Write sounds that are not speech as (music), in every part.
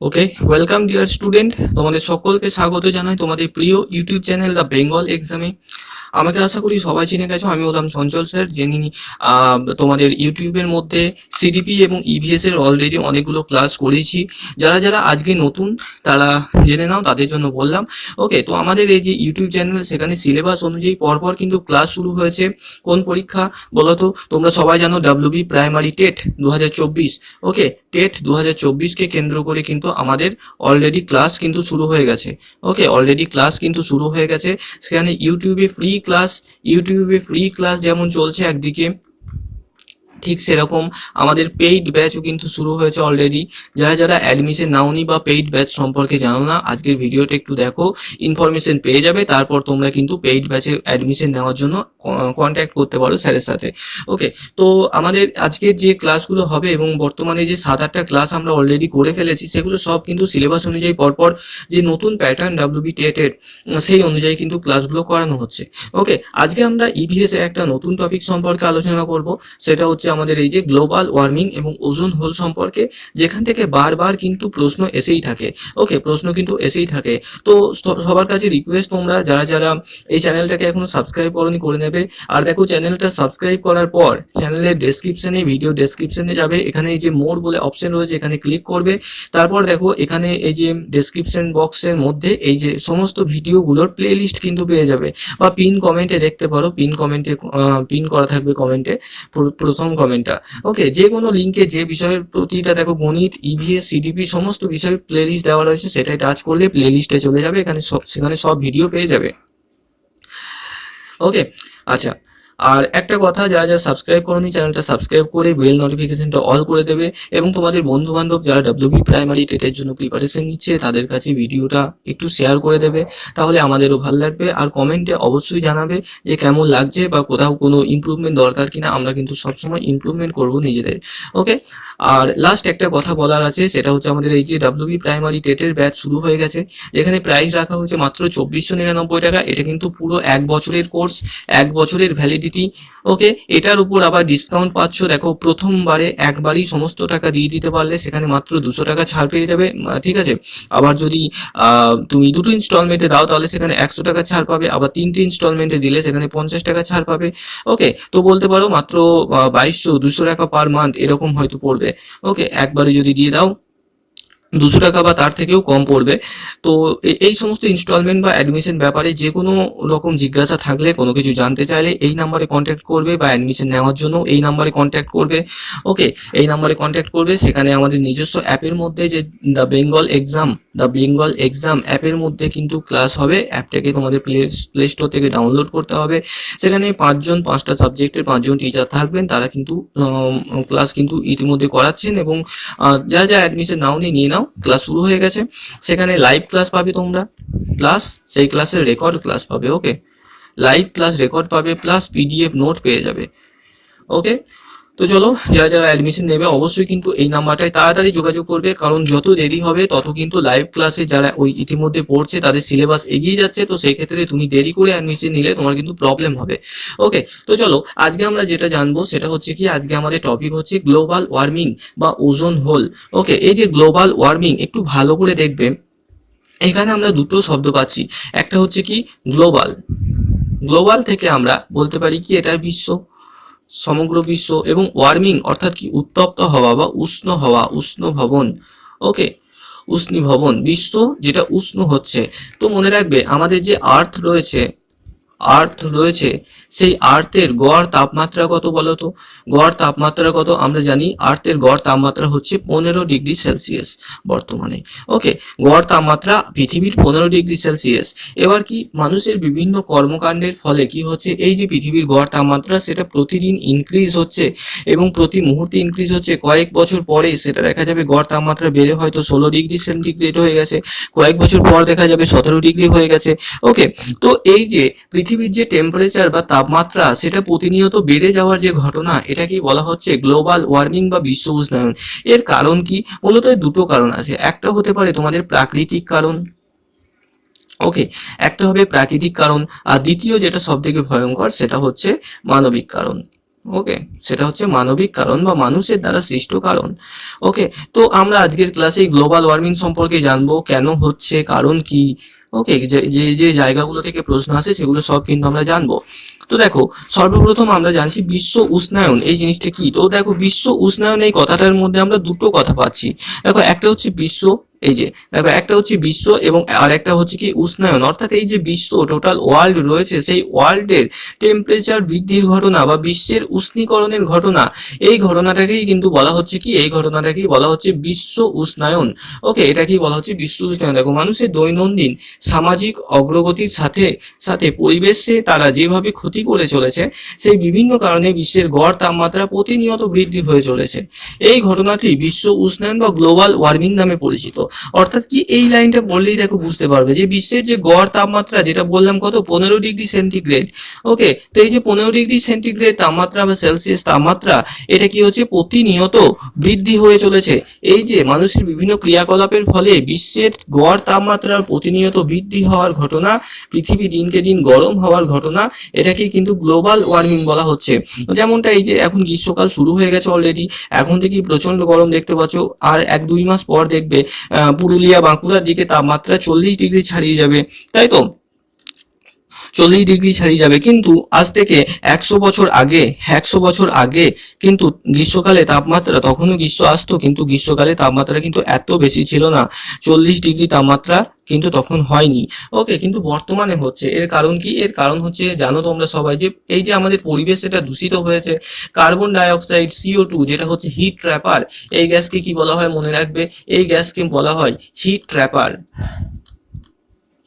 Okay welcome dear student তোমাদের সকলকে স্বাগত জানাই তোমাদের প্রিয় ইউটিউব চ্যানেল দ্য বেঙ্গল এক্সামে আমাকে আশা করি সবাই চিনে গেছো, আমি হলাম চঞ্চল স্যার, যিনি তোমাদের ইউটিউবের মধ্যে সিডিপি এবং ইভিএস এর অলরেডি অনেকগুলো ক্লাস করেছি। যারা যারা আজকে নতুন, তারা জেনে নাও, তাদের জন্য বললাম। ওকে তো আমাদের এই যে ইউটিউব চ্যানেল সেখানে সিলেবাস অনুযায়ী পরপর কিন্তু ক্লাস শুরু হয়েছে। কোন পরীক্ষা বলো তো? তোমরা সবাই জানো ডাব্লিউবি প্রাইমারি টেট দু হাজার চব্বিশ। ওকে টেট দু হাজার চব্বিশ কে কেন্দ্র করে কিন্তু আমাদের অলরেডি ক্লাস কিন্তু শুরু হয়ে গেছে। ওকে অলরেডি ক্লাস কিন্তু শুরু হয়ে গেছে। সেখানে ইউটিউবে ফ্রি ক্লাস ইউটিউবে ফ্রি ক্লাস যেমন চলছে একদিকে ঠিক সেরকম আমাদের পেইড ব্যাচও কিন্তু শুরু হয়েছে অলরেডি যারা যারা অ্যাডমিশন নাওনি বা পেইড ব্যাচ সম্পর্কে জানো না, আজকের ভিডিওটা একটু দেখো। ইনফরমেশন পেয়ে যাবে, তারপর তোমরা কিন্তু পেইড ব্যাচে অ্যাডমিশন নেওয়ার জন্য কন্ট্যাক্ট করতে পারো স্যারের সাথে। ওকে তো আমাদের আজকের যে ক্লাসগুলো হবে এবং বর্তমানে যে সাত আটটা ক্লাস আমরা অলরেডি করে ফেলেছি, সেগুলো সব কিন্তু সিলেবাস অনুযায়ী পরপর যে নতুন প্যাটার্ন ডাব্লিউবি টেটের সেই অনুযায়ী কিন্তু ক্লাসগুলো করানো হচ্ছে। ওকে আজকে আমরা ইভিএস একটা নতুন টপিক সম্পর্কে আলোচনা করব, সেটা হচ্ছে আমাদের এই যে গ্লোবাল ওয়ার্মিং এবং ওজোন হোল সম্পর্কে, যেখান থেকে বারবার কিন্তু প্রশ্ন এসেই থাকে। ওকে প্রশ্ন কিন্তু এসেই থাকে। তো সবার কাছে রিকোয়েস্ট তোমরা, যারা যারা এই চ্যানেলটাকে এখনও সাবস্ক্রাইব করনি, করে নেবে। আর দেখো চ্যানেলটা সাবস্ক্রাইব করার পর চ্যানেলের ডেসক্রিপশনে ভিডিও ডেসক্রিপশনে যাবে। এখানে এই যে মোর বলে অপশন রয়েছে, এখানে ক্লিক করবে। তারপর দেখো, এখানে এই যে ডেসক্রিপশন বক্সের মধ্যে এই যে সমস্ত ভিডিওগুলোর প্লে লিস্ট কিন্তু পেয়ে যাবে। বা পিন কমেন্টে দেখতে পারো। পিন কমেন্টে পিন করা থাকবে কমেন্টে প্রথম কমেন্টটা ওকে যে কোনো লিঙ্কে যে বিষয়ের প্রতিটা, দেখো গণিত ইভিএস সিডিপি সমস্ত বিষয়ের প্লেলিস্ট দেওয়া রয়েছে, সেটাই টাচ করলে প্লে লিস্টে চলে যাবে, এখানে সব, সেখানে সব ভিডিও পেয়ে যাবে। ওকে আচ্ছা। আর একটা কথা, যারা যারা সাবস্ক্রাইব করনি চ্যানেলটা সাবস্ক্রাইব করে বেল নোটিফিকেশনটা অল করে দেবে এবং তোমাদের বন্ধু বান্ধব যারা ডাব্লিউবি প্রাইমারি টেটের জন্য প্রিপারেশন নিচ্ছে, তাদের কাছে ভিডিওটা একটু শেয়ার করে দেবে। তাহলে আমাদেরও ভালো লাগবে। আর কমেন্টে অবশ্যই জানাবে যে কেমন লাগছে বা কোথাও কোনো ইমপ্রুভমেন্ট দরকার কিনা। আমরা কিন্তু সবসময় ইমপ্রুভমেন্ট করব নিজেদের। ওকে আর লাস্ট একটা কথা বলার আছে, সেটা হচ্ছে আমাদের এই যে ডাব্লিউবি প্রাইমারি টেটের ব্যাচ শুরু হয়ে গেছে এখানে প্রাইস রাখা হয়েছে মাত্র চব্বিশশো নিরানব্বই টাকা। এটা কিন্তু পুরো এক বছরের কোর্স এক বছরের ভ্যালিডিটি ওকে এটার উপর আবার ডিসকাউন্ট পাচ্ছ। দেখো, প্রথমবারে একবারই সমস্ত টাকা দিয়ে দিতে পারলে সেখানে মাত্র দুশো টাকা ছাড় পেয়ে যাবে। ঠিক আছে? আবার যদি তুমি দুটো ইনস্টলমেন্টে দাও, তাহলে সেখানে একশো টাকা ছাড় পাবে। আবার তিনটে ইনস্টলমেন্টে দিলে সেখানে পঞ্চাশ টাকা ছাড় পাবে। ওকে তো বলতে পারো মাত্র বাইশশো, দুশো টাকা পার মান্থ এরকম হয়তো পড়বে। ওকে একবারে যদি দিয়ে দাও দুশো টাকা বা তার থেকেও কম পড়বে। তো এই সমস্ত ইনস্টলমেন্ট বা অ্যাডমিশন ব্যাপারে যে কোনো রকম জিজ্ঞাসা থাকলে, কোনো কিছু জানতে চাইলে এই নাম্বারে কন্ট্যাক্ট করবে বা অ্যাডমিশন নেওয়ার জন্য এই নাম্বারে কন্ট্যাক্ট করবে। ওকে এই নাম্বারে কন্ট্যাক্ট করবে। সেখানে আমাদের নিজস্ব অ্যাপের মধ্যে যে the Bengal exam the Bengal exam অ্যাপের মধ্যে কিন্তু ক্লাস হবে। অ্যাপটাকে তোমাদের প্লে প্লে স্টোর থেকে ডাউনলোড করতে হবে। সেখানে পাঁচজন, পাঁচটা সাবজেক্টের পাঁচজন টিচার থাকবেন। তারা কিন্তু ক্লাস কিন্তু ইতিমধ্যে করাচ্ছেন এবং যা যা অ্যাডমিশন নাও নিয়ে নাও। ক্লাস শুরু হয়ে গেছে। সেখানে লাইভ ক্লাস পাবে তোমরা প্লাস সেই ক্লাসের রেকর্ড ক্লাস পাবে ওকে লাইভ ক্লাস রেকর্ড পাবে প্লাস পিডিএফ নোট পেয়ে যাবে ওকে তো চলো, যারা যারা অ্যাডমিশন নেবে অবশ্যই কিন্তু এই নাম্বারটায় তাড়াতাড়ি যোগাযোগ করবে, কারণ যত দেরি হবে, তত কিন্তু লাইভ ক্লাসে যারা ওই ইতিমধ্যে পড়ছে, তাদের সিলেবাস এগিয়ে যাচ্ছে। তো সেই ক্ষেত্রে তুমি দেরি করে অ্যাডমিশন নিলে তোমার কিন্তু প্রবলেম হবে। ওকে তো চলো, আজকে আমরা যেটা জানব সেটা হচ্ছে কি, আজকে আমাদের টপিক হচ্ছে গ্লোবাল ওয়ার্মিং বা ওজোন হোল ওকে এই যে গ্লোবাল ওয়ার্মিং একটু ভালো করে দেখবে। এখানে আমরা দুটো শব্দ পাচ্ছি। একটা হচ্ছে কি গ্লোবাল গ্লোবাল থেকে আমরা বলতে পারি কি, এটা বিশ্ব। সমগ্র বিশ্ব এবং ওয়ার্মিং অর্থাৎ কি উত্তপ্ত হওয়া বা উষ্ণ হওয়া, উষ্ণ ভবন। ওকে? উষ্ণী ভবন। বিশ্ব যেটা উষ্ণ হচ্ছে। তো মনে রাখবে, আমাদের যে আর্থ রয়েছে আর্থ রয়েছে সেই আর্থের গড় তাপমাত্রা কত বলো তো গড় তাপমাত্রা কত? আমরা জানি আর্থের গড় তাপমাত্রা হচ্ছে পনেরো ডিগ্রি সেলসিয়াস বর্তমানে। ওকে, গড় তাপমাত্রা পৃথিবীর পনেরো ডিগ্রি সেলসিয়াস। এবার কি মানুষের বিভিন্ন কর্মকাণ্ডের ফলে কি হচ্ছে? এই যে পৃথিবীর গড় তাপমাত্রা, সেটা প্রতিদিন ইনক্রিজ হচ্ছে এবং প্রতি মুহূর্তে ইনক্রিজ হচ্ছে। কয়েক বছর পরে সেটা দেখা যাবে গড় তাপমাত্রা বেড়ে হয়তো ষোলো ডিগ্রি সেন্টিগ্রেড হয়ে গেছে। কয়েক বছর পর দেখা যাবে সতেরো ডিগ্রি হয়ে গেছে। ওকে, তো এই যে পৃথিবীর যে টেম্পারেচার বা তাপমাত্রা, সেটা প্রতিনিয়ত বেড়ে যাওয়ার যে ঘটনা এটা কি বলা হচ্ছে গ্লোবাল ওয়ার্মিং বা বিশ্ব উষ্ণায়ন। এর কারণ কি? মূলত দুটো কারণ আছে। একটা হতে পারে তোমাদের প্রাকৃতিক কারণ। ওকে, একটা হবে প্রাকৃতিক কারণ। আর দ্বিতীয় যেটা সব থেকে ভয়ঙ্কর, সেটা হচ্ছে মানবিক কারণ। ওকে, সেটা হচ্ছে মানবিক কারণ বা মানুষের দ্বারা সৃষ্ট কারণ। ওকে, তো আমরা আজকের ক্লাসে গ্লোবাল ওয়ার্মিং সম্পর্কে জানব, কেন হচ্ছে, কারণ কি? ওকে যে যে জায়গাগুলো থেকে প্রশ্ন আসে সেগুলো সব কিন্তু আমরা জানব। তো দেখো, সর্বপ্রথম আমরা জানছি বিশ্ব উষ্ণায়ন, এই জিনিসটা কি? তো দেখো, বিশ্ব উষ্ণায়ন এই কথাটার মধ্যে আমরা দুটো কথা পাচ্ছি। দেখো, একটা হচ্ছে বিশ্ব এই যে, দেখো, একটা হচ্ছে বিশ্ব এবং আর একটা হচ্ছে কি উষ্ণায়ন। অর্থাৎ এই যে বিশ্ব টোটাল ওয়ার্ল্ড রয়েছে, সেই ওয়ার্ল্ডের টেম্পারেচার বৃদ্ধির ঘটনা বা বিশ্বের উষ্ণীকরণের ঘটনা, এই ঘটনাটাকেই কিন্তু বলা হচ্ছে কি, এই ঘটনাটাকেই বলা হচ্ছে বিশ্ব উষ্ণায়ন। ওকে এটাকেই বলা হচ্ছে বিশ্ব উষ্ণায়ন। দেখো, মানুষের দৈনন্দিন সামাজিক অগ্রগতির সাথে সাথে পরিবেশে তারা যেভাবে ক্ষতি করে চলেছে, সেই বিভিন্ন কারণে বিশ্বের গড় তাপমাত্রা প্রতিনিয়ত বৃদ্ধি হয়ে চলেছে। এই ঘটনাটি বিশ্ব উষ্ণায়ন বা গ্লোবাল ওয়ার্মিং নামে পরিচিত। অর্থাৎ কি এই লাইনটা বললেই দেখো বুঝতে পারবে যে বিশ্বের যে গড় তাপমাত্রা, যেটা বললাম কত? পনেরো ডিগ্রি সেন্টিগ্রেড। ওকে? তো এই যে পনেরো ডিগ্রি সেন্টিগ্রেড তাপমাত্রা বা সেলসিয়াস তাপমাত্রা, এটা কি হচ্ছে? প্রতিনিয়ত বৃদ্ধি হয়ে চলেছে। এই যে মানুষের বিভিন্ন ক্রিয়াকলাপের ফলে বিশ্বের গড় তাপমাত্রার প্রতিনিয়ত বৃদ্ধি হওয়ার ঘটনা, পৃথিবী দিনকে দিন গরম হওয়ার ঘটনা, এটাকে কিন্তু গ্লোবাল ওয়ার্মিং বলা হচ্ছে। যেমনটা এই যে এখন গ্রীষ্মকাল শুরু হয়ে গেছে অলরেডি এখন থেকেই প্রচণ্ড গরম দেখতে পাচ্ছ, আর এক দুই মাস পর দেখবে পুরুলিয়া বাঁকুড়ার দিকে তাপমাত্রা চল্লিশ ডিগ্রি ছাড়িয়ে যাবে তাই তো? চল্লিশ ডিগ্রি ছাড়িয়ে যাবে। কিন্তু আজ থেকে একশো বছর আগে, একশো বছর আগে কিন্তু গ্রীষ্মকালে তাপমাত্রা তখনও গ্রীষ্ম আসতো, কিন্তু গ্রীষ্মকালে তাপমাত্রা কিন্তু এত বেশি ছিল না। চল্লিশ ডিগ্রি তাপমাত্রা কিন্তু তখন হয়নি। ওকে কিন্তু বর্তমানে হচ্ছে, এর কারণ কি? এর কারণ হচ্ছে, জানো তোমরা সবাই, যে এই যে আমাদের পরিবেশ এটা দূষিত হয়েছে কার্বন ডাইঅক্সাইড সিও টু যেটা হচ্ছে হিট ট্র্যাপার এই গ্যাসকে কি বলা হয় মনে রাখবে? এই গ্যাসকে বলা হয় হিট ট্র্যাপার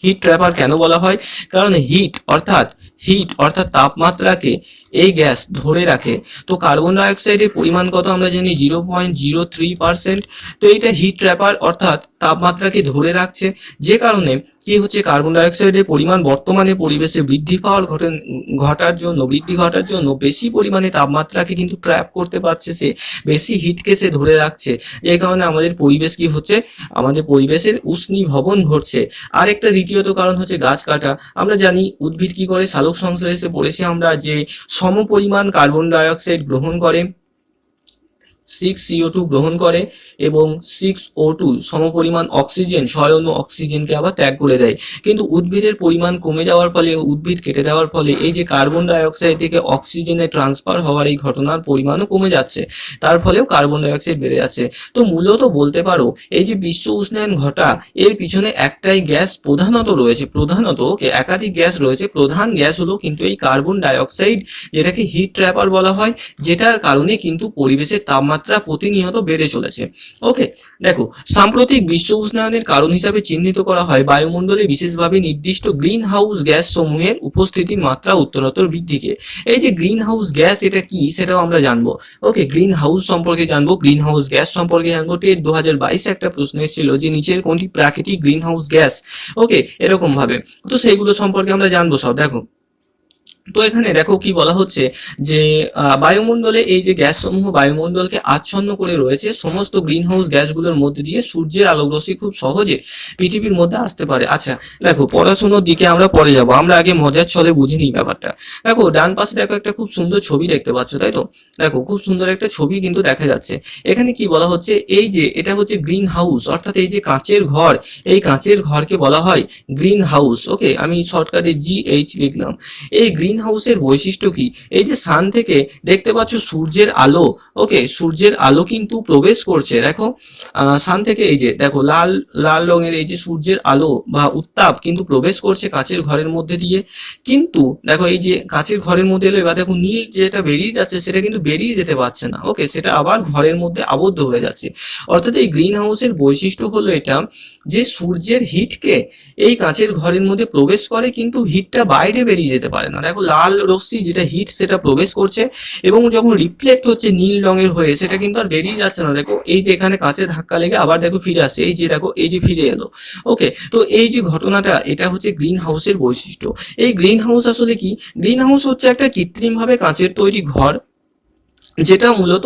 হিট ট্র্যাপার কেন বলা হয়? কারণ হিট অর্থাৎ হিট অর্থাৎ তাপমাত্রাকে এই গ্যাস ধরে রাখে। তো কার্বন ডাইঅক্সাইডের পরিমাণ কত আমরা জানি? Zero point zero three percent তো এটা হিট ট্র্যাপার অর্থাৎ তাপমাত্রাকে ধরে রাখছে। যে কারণে কি হচ্ছে? কার্বন ডাইঅক্সাইডের পরিমাণ বর্তমানে পরিবেশে বৃদ্ধি পাওয়ার ঘটন ঘটার জন্য, বৃদ্ধি ঘটার জন্য বেশি পরিমাণে তাপমাত্রাকে কিন্তু ট্র্যাপ করতে পারছে সে। বেশি হিটকে সে ধরে রাখছে। যে কারণে আমাদের পরিবেশ কি হচ্ছে? আমাদের পরিবেশের উষ্ণীভবন ঘটছে। আরেকটা দ্বিতীয়ত কারণ হচ্ছে গাছ কাটা। আমরা জানি উদ্ভিদ কি করে সালোক সংশ্লেষে পড়েছি। আমরা যে সম কার্বন কার্বন ডাইঅক্সাইড গ্রহণ করে। সিক্স সিও টু গ্রহণ করে এবং সিক্স ও টু সমপরিমাণ অক্সিজেন অণু অক্সিজেনকে আবার ত্যাগ করে দেয়। কিন্তু উদ্ভিদের পরিমাণ কমে যাওয়ার ফলে, উদ্ভিদ কেটে দেওয়ার ফলে এই যে কার্বন ডাইঅক্সাইড থেকে অক্সিজেনে ট্রান্সফার হওয়ার এই ঘটনার পরিমাণও কমে যাচ্ছে। তার ফলেও কার্বন ডাইঅক্সাইড বেড়ে যাচ্ছে। তো মূলত বলতে পারো, এই যে বিশ্ব উষ্ণায়ন ঘটা, এর পিছনে একটাই গ্যাস প্রধানত রয়েছে। প্রধানত একাধিক গ্যাস রয়েছে। প্রধান গ্যাস হলো কিন্তু এই কার্বন ডাইঅক্সাইড যেটাকে হিট ট্র্যাপার বলা হয়, যেটার কারণে কিন্তু পরিবেশের তাপমাত্রা প্রতিনিয়ত বেড়ে চলেছে। ওকে দেখো, সাম্প্রতিক বিশ্ব উষ্ণায়নের কারণ হিসাবে চিহ্নিত করা হয় বায়ুমণ্ডলে বিশেষভাবে নির্দিষ্ট গ্রিন হাউস গ্যাস সমূহের উপস্থিতির মাত্রা উত্তরোত্তর বৃদ্ধিকে। এই যে গ্রিন হাউস গ্যাস, এটা কি? সেটাও আমরা জানব। ওকে গ্রিন হাউস সম্পর্কে জানব। গ্রিন হাউস গ্যাস সম্পর্কে জানব। টেট দু হাজার বাইশে একটা প্রশ্ন এসেছিল যে নিচের কোনটি প্রাকৃতিক গ্রিন হাউস গ্যাস? ওকে এরকম ভাবে তো সেইগুলো সম্পর্কে আমরা জানব সব। দেখো তো এখানে দেখো কি বলা হচ্ছে যে বায়ুমণ্ডলে এই যে গ্যাস সমূহ বায়ুমণ্ডলকে আচ্ছন্ন করে রয়েছে, সমস্ত গ্রিন হাউস গ্যাসগুলোর মধ্যে দিয়ে সূর্যের আলোকরশ্মি খুব সহজে পৃথিবীর মধ্যে আসতে পারে। আচ্ছা দেখো, পড়াশোনার দিকে আমরা পরে যাব। আমরা আগে মজার ছলে বুঝে নিই ব্যাপারটা। দেখো, ডান পাশে দেখো একটা খুব সুন্দর ছবি দেখতে পাচ্ছ, তাই তো? দেখো, খুব সুন্দর একটা ছবি কিন্তু দেখা যাচ্ছে। এখানে কি বলা হচ্ছে? এই যে, এটা হচ্ছে গ্রিন হাউস অর্থাৎ এই যে কাঁচের ঘর, এই কাঁচের ঘরকে বলা হয় গ্রিন হাউস ওকে, আমি শর্টকাটে জি এইচ লিখলাম। এই গ্রিন হাউসের বৈশিষ্ট্য কি? এই যে সান থেকে দেখতে পাচ্ছ সূর্যের আলো ওকে সূর্যের আলো কিন্তু প্রবেশ করছে। দেখো সান থেকে এই যে, দেখো, লাল লাল রঙের এই যে সূর্যের আলো বা উত্তাপ কিন্তু প্রবেশ করছে কাঁচের ঘরের মধ্যে দিয়ে। কিন্তু, দেখো, এই যে কাঁচের ঘরের মধ্যে এলো, এবার দেখো নীল যেটা বেরিয়ে যাচ্ছে, সেটা কিন্তু বেরিয়ে যেতে পারছে না ওকে সেটা আবার ঘরের মধ্যে আবদ্ধ হয়ে যাচ্ছে। অর্থাৎ এই গ্রিন হাউসের বৈশিষ্ট্য হলো এটা যে সূর্যের হিটকে এই কাঁচের ঘরের মধ্যে প্রবেশ করে, কিন্তু হিটটা বাইরে বেরিয়ে যেতে পারে না। দেখো লাল রশ্মি যেটা হিট সেটা প্রবেশ করছে এবং যখন রিফ্লেক্ট হচ্ছে নীল রঙের হয়ে, সেটা কিন্তু আর বেরিয়ে যাচ্ছে না। দেখো, এই যে এখানে কাঁচে ধাক্কা লেগে আবার দেখো ফিরে আসছে। এই যে দেখো, এই যে ফিরে এলো। ওকে তো এই যে ঘটনাটা, এটা হচ্ছে গ্রিন হাউসের বৈশিষ্ট্য। এই গ্রিন হাউস আসলে কি? গ্রিন হাউস হচ্ছে একটা কৃত্রিমভাবে কাঁচের তৈরি ঘর, যেটা মূলত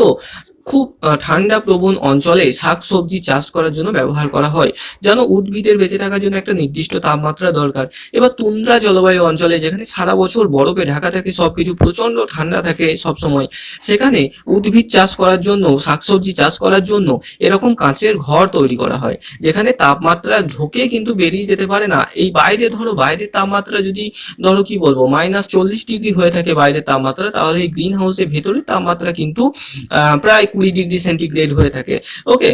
খুব ঠান্ডা প্রবণ অঞ্চলে শাকসবজি চাষ করার জন্য ব্যবহার করা হয়, যেন উদ্ভিদের বেঁচে থাকার জন্য একটা নির্দিষ্ট তাপমাত্রা দরকার। এবার তুন্দ্রা জলবায়ু অঞ্চলে যেখানে সারা বছর বরফে ঢাকা থাকে, সবকিছু প্রচণ্ড ঠান্ডা থাকে সব সময় সেখানে উদ্ভিদ চাষ করার জন্য, শাকসবজি চাষ করার জন্য এরকম কাঁচের ঘর তৈরি করা হয়, যেখানে তাপমাত্রা ঢোকে কিন্তু বেরিয়ে যেতে পারে না। এই বাইরে ধরো, বাইরের তাপমাত্রা যদি ধরো কি বলব, মাইনাস চল্লিশ ডিগ্রি হয়ে থাকে বাইরের তাপমাত্রা, তাহলে এই গ্রিন হাউসের ভেতরের তাপমাত্রা কিন্তু প্রায় কুড়ি ডিগ্রি সেন্টিগ্রেড হয়ে থাকে। ওকে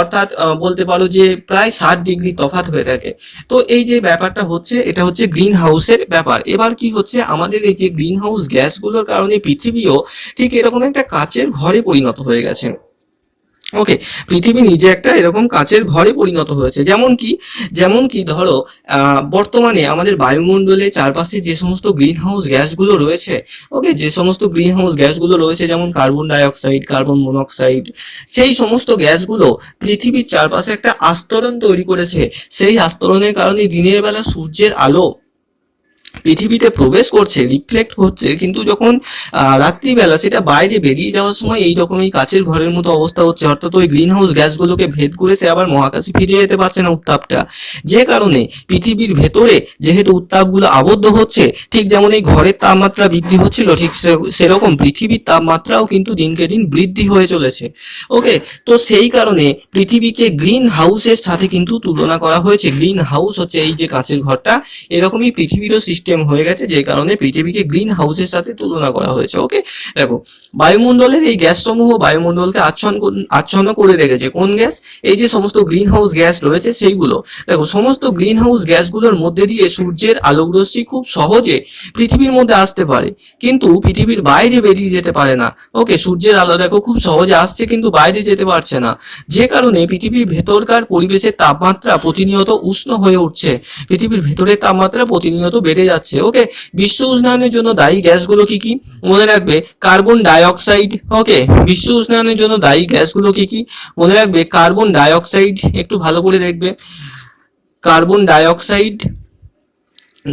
অর্থাৎ বলতে পারো যে প্রায় ষাট ডিগ্রি তফাত হয়ে থাকে। তো এই যে ব্যাপারটা হচ্ছে, এটা হচ্ছে গ্রিন হাউসের ব্যাপার। এবার কি হচ্ছে, আমাদের এই যে গ্রিন হাউস গ্যাসগুলোর কারণে পৃথিবীও ঠিক এরকম একটা কাচের ঘরে পরিণত হয়ে গেছে। ওকে পৃথিবী নিজে একটা এরকম কাচের ঘরে পরিণত হয়েছে। যেমন কি যেমন কি ধরো বর্তমানে আমাদের বায়ুমণ্ডলে চারপাশে যে সমস্ত গ্রিন হাউস গ্যাসগুলো রয়েছে ওকে যে সমস্ত গ্রিন হাউস গ্যাসগুলো রয়েছে, যেমন কার্বন ডাইঅক্সাইড কার্বন মনোক্সাইড সেই সমস্ত গ্যাসগুলো পৃথিবীর চারপাশে একটা আস্তরণ তৈরি করেছে। সেই আস্তরণের কারণে দিনের বেলা সূর্যের আলো পৃথিবীতে প্রবেশ করছে রিফ্লেক্ট করছে, কিন্তু যখন রাত্রিবেলা সেটা বাইরে বেরিয়ে যাওয়ার সময় এই রকম এই কাচের ঘরের মতো অবস্থা হচ্ছে। অর্থাৎ ওই গ্রিন হাউস গ্যাসগুলোকে ভেদ করে সে আবার মহাকাশে ফিরে যেতে পারছে না উত্তাপটা। যে কারণে পৃথিবীর ভেতরে যেহেতু উত্তাপগুলো আবদ্ধ হচ্ছে, ঠিক যেমন এই ঘরের তাপমাত্রা বৃদ্ধি হচ্ছিল, ঠিক সেরকম পৃথিবীর তাপমাত্রাও কিন্তু দিনকে দিন বৃদ্ধি হয়ে চলেছে। ওকে, তো সেই কারণে পৃথিবীকে গ্রিন হাউসের সাথে কিন্তু তুলনা করা হয়েছে। গ্রিন হাউস হচ্ছে এই যে কাঁচের ঘরটা, এরকমই পৃথিবীরও সিস্টেম হয়ে গেছে, যে কারণে পৃথিবীকে গ্রিন হাউসের সাথে তুলনা করা হয়েছে। ওকে দেখো, বায়ুমণ্ডলের এই গ্যাস সমূহ বায়ুমণ্ডলকে আচ্ছন্ন আচ্ছন্ন করে রেখেছে। কোন গ্যাস? এই যে সমস্ত গ্রিন হাউস গ্যাস রয়েছে, সেইগুলো। দেখো, সমস্ত গ্রিন হাউস গ্যাসগুলোর মধ্যে দিয়ে সূর্যের আলোকরশ্মি খুব সহজে পৃথিবীর মধ্যে আসতে পারে। কিন্তু পৃথিবীর বাইরে বেরিয়ে যেতে পারে না। ওকে সূর্যের আলো দেখো, খুব সহজে আসছে, কিন্তু বাইরে যেতে পারছে না। যে কারণে পৃথিবীর ভেতরকার পরিবেশের তাপমাত্রা প্রতিনিয়ত উষ্ণ হয়ে উঠছে। পৃথিবীর ভেতরের তাপমাত্রা প্রতিনিয়ত বেড়ে যাচ্ছে। ওকে বিশ্ব উষ্ণায়নের জন্য দায়ী গ্যাসগুলো কি কি? মনে রাখবে, কার্বন ডাইঅক্সাইড ওকে বিশ্ব উষ্ণায়নের জন্য দায়ী গ্যাসগুলো কি কি? মনে রাখবে, কার্বন ডাইঅক্সাইড একটু ভালো করে দেখবে। Carbon dioxide,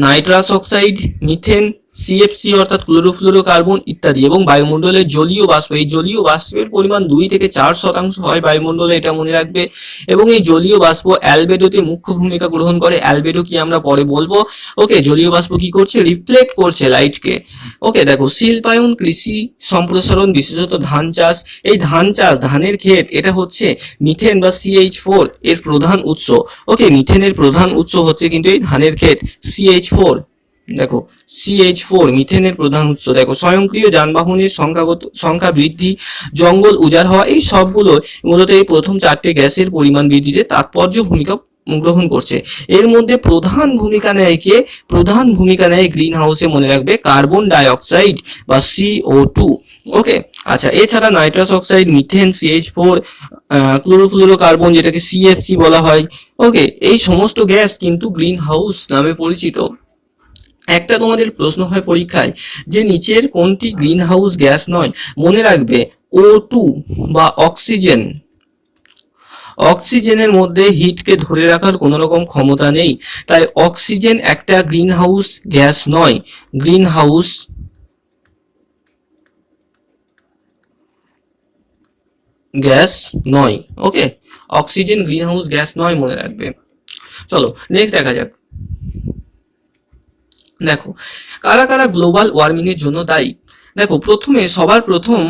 nitrous oxide, methane CFC অর্থাৎ ক্লোরোফ্লোরোকার্বন ইত্যাদি এবং বায়ুমণ্ডলের জলীয় বাষ্প, এই জলীয় বাষ্পের পরিমাণ দুই থেকে চার শতাংশ হয় বায়ুমণ্ডলে, এটা মনে রাখবে। এবং এই জলীয় বাষ্প অ্যালবেডোতে মুখ্য ভূমিকা গ্রহণ করে। অ্যালবেডো কি আমরা পরে বলব? ওকে, জলীয় বাষ্প কি করছে? রিফ্লেক্ট করছে লাইটকে। ওকে, দেখো, শিল্পায়ন, কৃষি সম্প্রসারণ, বিশেষত ধান চাষ। এই ধান চাষ, ধানের ক্ষেত, এটা হচ্ছে মিথেন বা সিএইচ ফোর এর প্রধান উৎস। ওকে, মিথেনের প্রধান উৎস হচ্ছে কিন্তু এই ধানের ক্ষেত সিএইচ ফোর দেখো সিএইচ ফোর মিথেনের প্রধান উৎস। দেখো, স্বয়ংক্রিয় যানবাহনের সংখ্যাগত সংখ্যা বৃদ্ধি, জঙ্গল উজাড় হওয়া, এই সবগুলো মূলত এই প্রথম চারটে গ্যাসের পরিমাণ বৃদ্ধিতে তাৎপর্য ভূমিকা গ্রহণ করছে। এর মধ্যে প্রধান ভূমিকা নেয় কে? প্রধান ভূমিকা নেয় গ্রিন হাউসে মনে রাখবে কার্বন ডাইঅক্সাইড বা সিও টু ওকে? আচ্ছা এছাড়া nitrous oxide, methane CH four chlorofluorocarbon, যেটাকে সিএফসি বলা হয়। ওকে? এই সমস্ত গ্যাস কিন্তু গ্রিন হাউস নামে পরিচিত। একটা তোমাদের প্রশ্ন হয় পরীক্ষায় যে নিচের কোনটি গ্রিন হাউস গ্যাস নয়? মনে রাখবে ও টু বা অক্সিজেন। অক্সিজেনের মধ্যে হিটকে ধরে রাখার কোনো রকম ক্ষমতা নেই। তাই অক্সিজেন একটা গ্রিন হাউস গ্যাস নয়। গ্রিন হাউস গ্যাস নয়। Okay? Oxygen greenhouse gas নয় মনে রাখবে। চলো নেক্সট দেখা যাক। দেখো কারা কারা গ্লোবাল ওয়ার্মিং এর জন্য দায়ী? দেখো, প্রথমে সবার প্রথম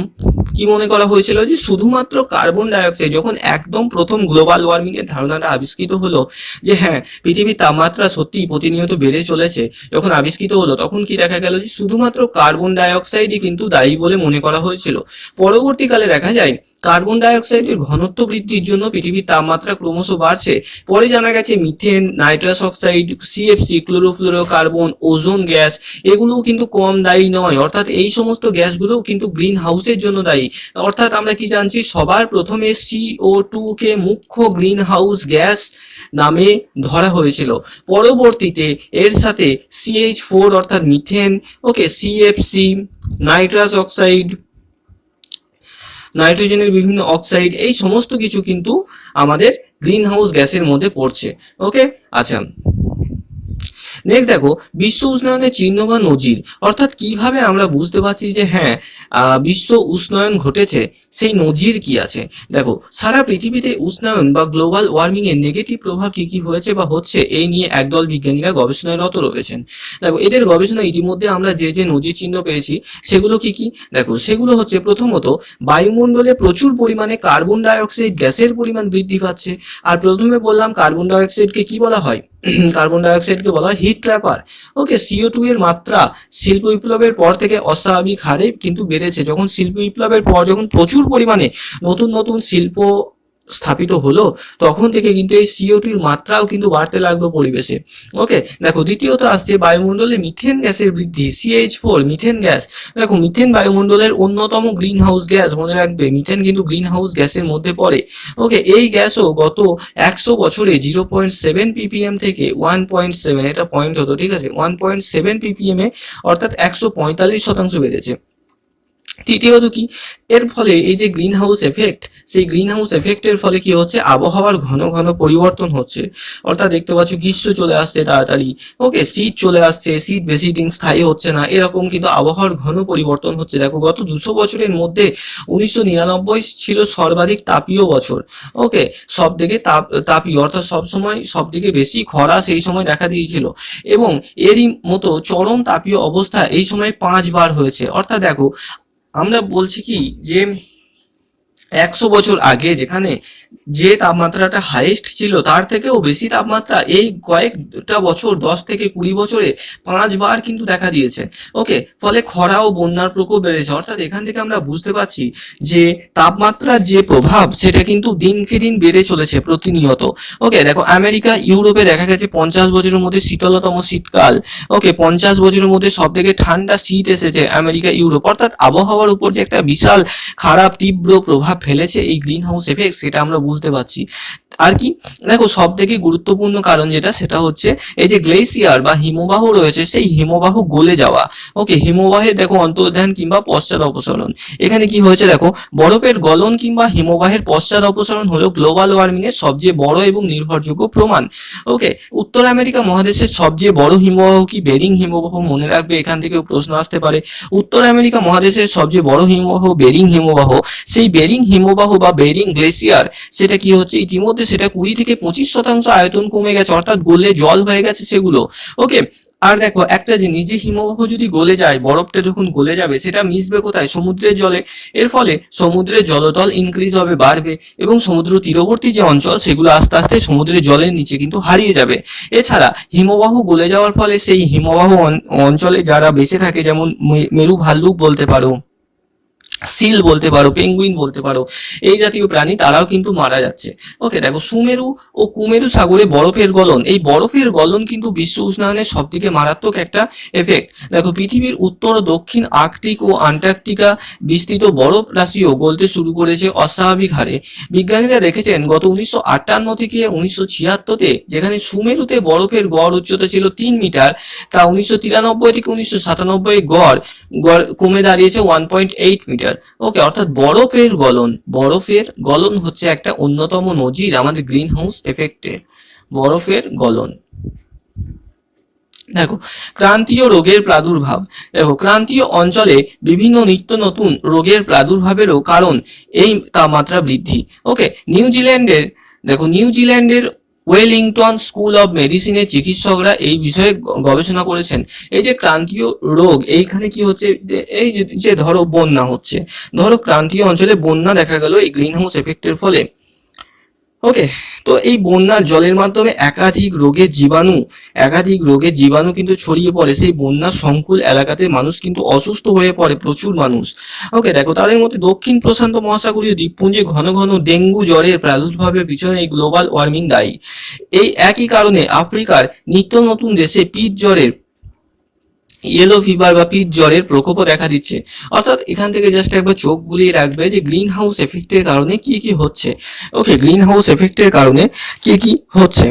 কি মনে করা হয়েছিল যে শুধুমাত্র কার্বন ডাইঅক্সাইড যখন একদম প্রথম গ্লোবাল ওয়ার্মিং এর ধারণাটা আবিষ্কৃত হলো যে হ্যাঁ পৃথিবীর তাপমাত্রা সত্যিই প্রতিনিয়ত বেড়ে চলেছে, যখন আবিষ্কৃত হলো তখন কি দেখা গেল যে শুধুমাত্র কার্বন ডাইঅক্সাইডই কিন্তু দায়ী বলে মনে করা হয়েছিল। পরবর্তীকালে দেখা যায়, কার্বন ডাইঅক্সাইডের ঘনত্ব বৃদ্ধির জন্য পৃথিবীর তাপমাত্রা ক্রমশ বাড়ছে। পরে জানা গেছে methane, nitrous oxide CFC chlorofluorocarbon, ozone gas, এগুলোও কিন্তু কম দায়ী নয়। অর্থাৎ এই সমস্ত গ্যাসগুলোও কিন্তু গ্রিন হাউসের জন্য দায়ী। অর্থাৎ আমরা কি জানছি, সবার প্রথমে সিও টু কে মুখ্য গ্রিন হাউস গ্যাস নামে ধরা হয়েছিল। পরবর্তীতে এর সাথে সিএইচ ফোর অর্থাৎ methane, okay CFC nitrous oxide, নাইট্রোজেনের বিভিন্ন অক্সাইড, এই সমস্ত কিছু কিন্তু আমাদের গ্রিন হাউস গ্যাসের মধ্যে পড়ছে। ওকে আচ্ছা। নেক্সট দেখো বিশ্ব উষ্ণায়নের চিহ্ন বা নজির অর্থাৎ কীভাবে আমরা বুঝতে পারছি যে হ্যাঁ বিশ্ব উষ্ণায়ন ঘটেছে, সেই নজির কি আছে? দেখো, সারা পৃথিবীতে উষ্ণায়ন বা গ্লোবাল ওয়ার্মিং এর নেগেটিভ প্রভাব কি কি হয়েছে বা হচ্ছে, এই নিয়ে একদল বিজ্ঞানীরা গবেষণায় রত রয়েছেন। দেখো, এদের গবেষণা ইতিমধ্যে আমরা যে যে নজির চিহ্ন পেয়েছি, সেগুলো কি কি? দেখো, সেগুলো হচ্ছে প্রথমত, বায়ুমণ্ডলে প্রচুর পরিমাণে কার্বন ডাইঅক্সাইড গ্যাসের পরিমাণ বৃদ্ধি পাচ্ছে। আর প্রথমে বললাম কার্বন ডাইঅক্সাইডকে কি বলা হয়? (clears throat) কার্বন ডাইঅক্সাইডকে বলা হয় heat trapper okay CO two এর মাত্রা শিল্প বিপ্লবের পর থেকে অস্বাভাবিক হারে, কিন্তু বেড়েছে। যখন শিল্প বিপ্লবের পর, যখন প্রচুর পরিমাণে নতুন নতুন শিল্প স্থাপিত হলো, তখন থেকে কিন্তু এই সিওটির মাত্রাও কিন্তু বাড়তে লাগল পরিবেশে। ওকে দেখো, দ্বিতীয়ত আসছে বায়ুমণ্ডলে মিথেন গ্যাসের বৃদ্ধি সিএইচ ফোর মিথেন গ্যাস দেখো মিথেন বায়ুমণ্ডলের অন্যতম গ্রিন হাউস গ্যাস মনে রাখবে মিথেন কিন্তু গ্রিন হাউস গ্যাসের মধ্যে পড়ে। ওকে এই গ্যাসও গত একশো বছরে জিরো পয়েন্ট সেভেন পিপিএম থেকে ওয়ান পয়েন্ট সেভেন এটা পয়েন্ট হতো, ঠিক আছে? ওয়ান পয়েন্ট সেভেন পিপিএম এ, অর্থাৎ একশো পঁয়তাল্লিশ শতাংশ বেড়েছে। তৃতীয়ত কি? এর ফলে এই যে গ্রিন হাউস এফেক্ট সেই গ্রিন হাউস এফেক্টের ফলে কি হচ্ছে? আবহাওয়ার ঘন ঘন পরিবর্তন হচ্ছে। অর্থাৎ দেখতে পাচ্ছ গ্রীষ্ম চলে আসছে তাড়াতাড়ি। ওকে শীত চলে আসছে, শীত বেশি দিন স্থায়ী হচ্ছে না। এরকম কিন্তু আবহাওয়ার ঘন পরিবর্তন হচ্ছে। দেখো, গত দুশো বছরের মধ্যে উনিশশো নিরানব্বই ছিল সর্বাধিক তাপীয় বছর। ওকে সব থেকে তাপ, তাপীয়, অর্থাৎ সবসময় সব থেকে বেশি খরা সেই সময় দেখা দিয়েছিল। এবং এরই মতো চরম তাপীয় অবস্থা এই সময় পাঁচবার হয়েছে। অর্থাৎ দেখো আমরা বলছি কি যে একশো বছর আগে যেখানে যে তাপমাত্রাটা হাইয়েস্ট ছিল, তার থেকেও বেশি তাপমাত্রা এই কয়েকটা বছর, দশ থেকে কুড়ি বছরে পাঁচবার কিন্তু দেখা দিয়েছে। ওকে ফলে খরা ও বন্যার প্রকোপ বেড়েছে। অর্থাৎ এখান থেকে আমরা বুঝতে পারছি যে তাপমাত্রার যে প্রভাব, সেটা কিন্তু দিনকে দিন বেড়ে চলেছে প্রতিনিয়ত। ওকে দেখো, আমেরিকা, ইউরোপে দেখা গেছে পঞ্চাশ বছরের মধ্যে শীতলতম শীতকাল। ওকে পঞ্চাশ বছরের মধ্যে সব থেকে ঠান্ডা শীত এসেছে আমেরিকা, ইউরোপ। অর্থাৎ আবহাওয়ার উপর যে একটা বিশাল খারাপ, তীব্র প্রভাব ফেলেছে এই গ্রিন হাউস এফেক্ট সেটা আমরা বুঝতে পারছি। আর কি? দেখো সব থেকে গুরুত্বপূর্ণ কারণ যেটা, সেটা হচ্ছে এই যে গ্লেসিয়ার বা হিমবাহ রয়েছে, সেই হিমবাহ গলে যাওয়া। ওকে হিমবাহে দেখো অন্তর্ধান কিংবা পশ্চাৎ অপসরণ। এখানে কি হয়েছে দেখো, বরফের গলন কিংবা হিমবাহের পশ্চাৎ অপসরণ হলো গ্লোবাল ওয়ার্মিং এর সবচেয়ে বড় এবং নির্ভরযোগ্য প্রমাণ। ওকে উত্তর আমেরিকা মহাদেশের সবচেয়ে বড় হিমবাহ কি? বেরিং হিমবাহ মনে রাখবে, এখান থেকেও প্রশ্ন আসতে পারে। উত্তর আমেরিকা মহাদেশের সবচেয়ে বড় হিমবাহ বেরিং হিমবাহ সেই বেরিং হিমবাহ বা বেরিং গ্লেসিয়ার সেটা কি হচ্ছে? ইতিমধ্যে সেটা কুড়ি থেকে পঁচিশ শতাংশ আয়তন কমে গেছে, অর্থাৎ গলে জল হয়ে গেছে সেগুলো। ওকে, আর দেখো, একটা জিনিস, যে হিমবাহ যদি গলে যায়, বরফটা যখন গলে যাবে, সেটা মিশবে কোথায়? সমুদ্রের জলে। এর ফলে সমুদ্রের জলতল ইনক্রিজ হবে, বাড়বে, এবং সমুদ্র তীরবর্তী যে অঞ্চল, সেগুলো আস্তে আস্তে সমুদ্রের জলের নিচে কিন্তু হারিয়ে যাবে। এছাড়া, হিমবাহ গলে যাওয়ার ফলে সেই হিমবাহ অঞ্চলে যারা বেঁচে থাকে, যেমন মেরু ভাল্লুক বলতে পারো সিল বলতে পারো পেঙ্গুইন বলতে পারো, এই জাতীয় প্রাণী তারাও কিন্তু মারা যাচ্ছে। ওকে দেখো, সুমেরু ও কুমেরু সাগরে বরফের গলন, এই বরফের গলন কিন্তু বিশ্ব উষ্ণায়নের সব থেকে মারাত্মক একটা এফেক্ট দেখো, পৃথিবীর উত্তর ও দক্ষিণ, আর্কটিক ও আন্টার্কটিকা বিস্তৃত বরফ রাশিও গলতে শুরু করেছে অস্বাভাবিক হারে। বিজ্ঞানীরা দেখেছেন, গত উনিশশো আটান্ন থেকে উনিশশো ছিয়াত্তরতে যেখানে সুমেরুতে বরফের গড় উচ্চতা ছিল তিন মিটার, তা উনিশশো তিরানব্বই থেকে উনিশশো সাতানব্বই গড় গড় কমে দাঁড়িয়েছে one point eight metre okay অর্থাৎ বরফের গলন বরফের গলন হচ্ছে একটা অন্যতম নজির আমাদের গ্রিন হাউস এফেক্টে বরফের গলন। দেখো, ক্রান্তীয় রোগের প্রাদুর্ভাব, দেখো, ক্রান্তীয় অঞ্চলে বিভিন্ন নিত্য নতুন রোগের প্রাদুর্ভাবেরও কারণ এই তাপমাত্রা বৃদ্ধি। ওকে নিউজিল্যান্ডের দেখো নিউজিল্যান্ডের ওয়েলিংটন স্কুল অব মেডিসিনের চিকিৎসকরা এই বিষয়ে গবেষণা করেছেন। এই যে ক্রান্তীয় রোগ, এইখানে কি হচ্ছে? এই যে ধরো বন্যা হচ্ছে। ধরো ক্রান্তীয় অঞ্চলে বন্যা দেখা গেল এই গ্রিন হাউস এফেক্টের ফলে। ওকে তো এই বন্যার জলের মাধ্যমে একাধিক রোগের জীবাণু, একাধিক রোগের জীবাণু কিন্তু ছড়িয়ে পড়ে। সেই বন্যার সংকুল এলাকাতে মানুষ কিন্তু অসুস্থ হয়ে পড়ে, প্রচুর মানুষ। ওকে দেখো, তাদের মধ্যে দক্ষিণ প্রশান্ত মহাসাগরীয় দ্বীপপুঞ্জে ঘন ঘন ডেঙ্গু জ্বরের প্রাদুর্ভাবের পিছনে এই গ্লোবাল ওয়ার্মিং দায়ী। এই একই কারণে আফ্রিকার নিত্য নতুন দেশে পিচ জ্বরের ইয়েলো ফিভার বা পিট জ্বরের প্রকোপও দেখা দিচ্ছে। অর্থাৎ এখান থেকে জাস্ট একবার চোখ বুলিয়ে রাখবে যে গ্রিন হাউস এফেক্টের কারণে কি কি হচ্ছে। ওকে গ্রিন হাউস এফেক্টের কারণে কি কি হচ্ছে।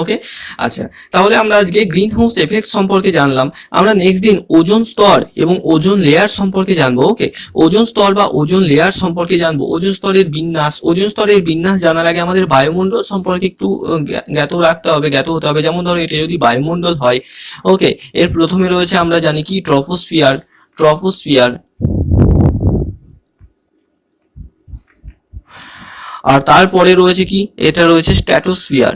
ওকে আচ্ছা তাহলে আমরা আজকে গ্রিন হাউস এফেক্ট সম্পর্কে জানলাম। আমরা নেক্সট দিন ওজন স্তর এবং ওজন লেয়ার সম্পর্কে জানব ওকে ওজন স্তর বা ওজন লেয়ার সম্পর্কে জানব। ওজন স্তরের বিন্যাস ওজন স্তরের বিন্যাস জানার আগে আমাদের বায়ুমণ্ডল সম্পর্কে একটু জ্ঞাত রাখতে হবে, জ্ঞাত হতে হবে। যেমন ধরো, এটা যদি বায়ুমণ্ডল হয় ওকে এর প্রথমে রয়েছে আমরা জানি কি? ট্রফোস্ফিয়ার ট্রফোস্ফিয়ার আর তারপরে রয়েছে কি? এটা রয়েছে স্ট্যাটোস্ফিয়ার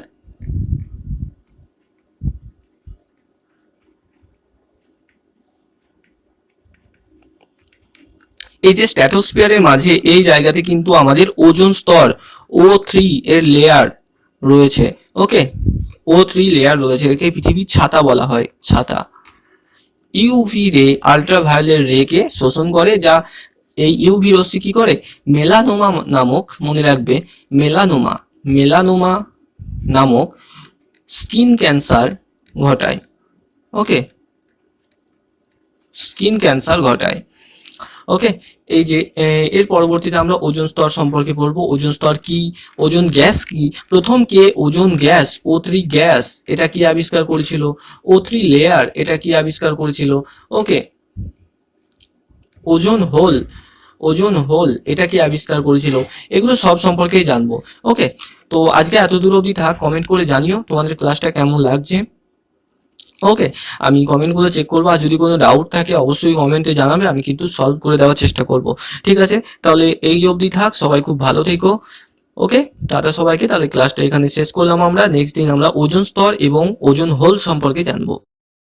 এই যে স্ট্যাটোস্ফিয়ারের মাঝে এই জায়গাতে কিন্তু আমাদের ওজোন স্তর ও থ্রি এর লেয়ার রয়েছে ওকে ও থ্রি লেয়ার রয়েছে একে পৃথিবীর ছাতা বলা হয়, ছাতা। ইউভি রে আল্ট্রাভায়োলেট রেকে শোষণ করে, যা এই ইউভি রশ্মি কি করে? মেলানোমা নামক, মনে রাখবে মেলানোমা মেলানোমা নামক স্কিন ক্যান্সার ঘটায় ওকে স্কিন ক্যান্সার ঘটায়। ওকে এই যে এর পরবর্তীতে আমরা ওজন স্তর সম্পর্কে পড়ব। ওজন স্তর কি? ওজন গ্যাস কি? প্রথম কে? ওজন গ্যাস ও থ্রি গ্যাস, এটা কি আবিষ্কার করেছিল? ও থ্রি লেয়ার এটা কি আবিষ্কার করেছিল? ওকে ওজন হোল ওজন হোল, এটা কি আবিষ্কার করেছিল? এগুলো সব সম্পর্কেই জানব। ওকে তো আজকে এত দূর অবধি থাক কমেন্ট করে জানিও তোমাদের ক্লাসটা কেমন লাগছে। ওকে আমি কমেন্টগুলো চেক করব, আর যদি কোনো ডাউট থাকে, অবশ্যই কমেন্টে জানাবে, আমি কিন্তু সলভ করে দেওয়ার চেষ্টা করব। ঠিক আছে? তাহলে এই অবধি থাক, সবাই খুব ভালো থেকো। ওকে টাটা সবাইকে, তাহলে ক্লাসটা এখানে শেষ করলাম আমরা। নেক্সট দিন আমরা ওজন স্তর এবং ওজন হোল সম্পর্কে জানব।